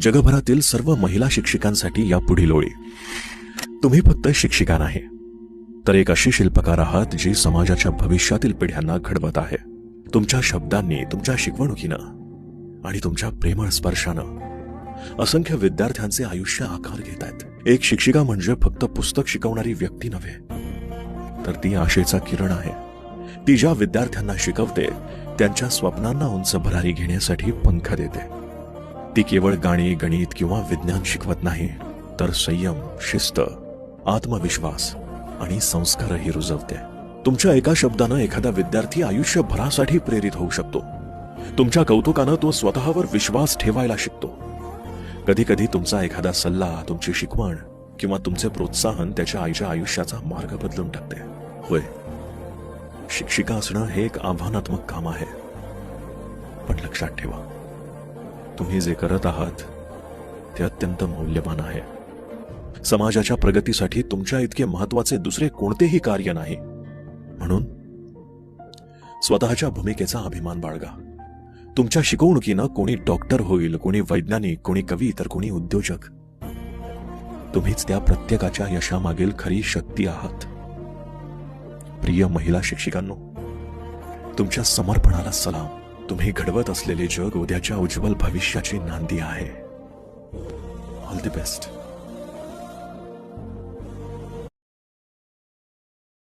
जगभरातील सर्व महिला शिक्षिकांसाठी या पुढील ओळी. तुम्ही फक्त शिक्षिका नाही तर एक अशी शिल्पकार आहात जी समाजाच्या भविष्यातील पिढ्यांना घडवत आहे. तुमच्या शब्दांनी तुमच्या शिकवणुकीनं आणि तुमच्या प्रेमळ स्पर्शानं असंख्य विद्यार्थ्यांचे आयुष्य आकार घेत आहेत. एक शिक्षिका म्हणजे फक्त पुस्तक शिकवणारी व्यक्ती नव्हे तर ती आशेचा किरण आहे. ती ज्या विद्यार्थ्यांना शिकवते त्यांच्या स्वप्नांना उंच भरारी घेण्यासाठी पंख देते. ती केवळ गाणी गणित किंवा विज्ञान शिकवत नाही तर संयम शिस्त आत्मविश्वास आणि संस्कारही रुजवते. तुमच्या एका शब्दानं एखादा विद्यार्थी आयुष्यभरासाठी प्रेरित होऊ शकतो. तुमच्या कौतुकानं तो स्वतःवर विश्वास ठेवायला शिकतो. कधी कधी तुमचा एखादा सल्ला तुमची शिकवण किंवा तुमचे प्रोत्साहन त्याच्या आईच्या आयुष्याचा मार्ग बदलून टाकते. होय शिक्षिका असणं हे एक आव्हानात्मक काम आहे. पण लक्षात ठेवा तुम्ही जे करत आहात ते अत्यंत मौल्यवान आहे. समाजाच्या प्रगतीसाठी तुमच्या इतके महत्त्वाचे दुसरे कोणतेही कार्य नाही. म्हणून स्वतःच्या भूमिकेचा अभिमान बाळगा. तुमच्या शिकवणुकीनं कोणी डॉक्टर होईल कोणी वैज्ञानिक कोणी कवी तर कोणी उद्योजक. तुम्हीच त्या प्रत्येकाच्या यशामागील खरी शक्ती आहात. प्रिय महिला शिक्षिकांनो तुमच्या समर्पणाला सलाम. तुम्ही घडवत असलेले जग उद्याच्या उज्ज्वल भविष्याची नांदी आहे. All the best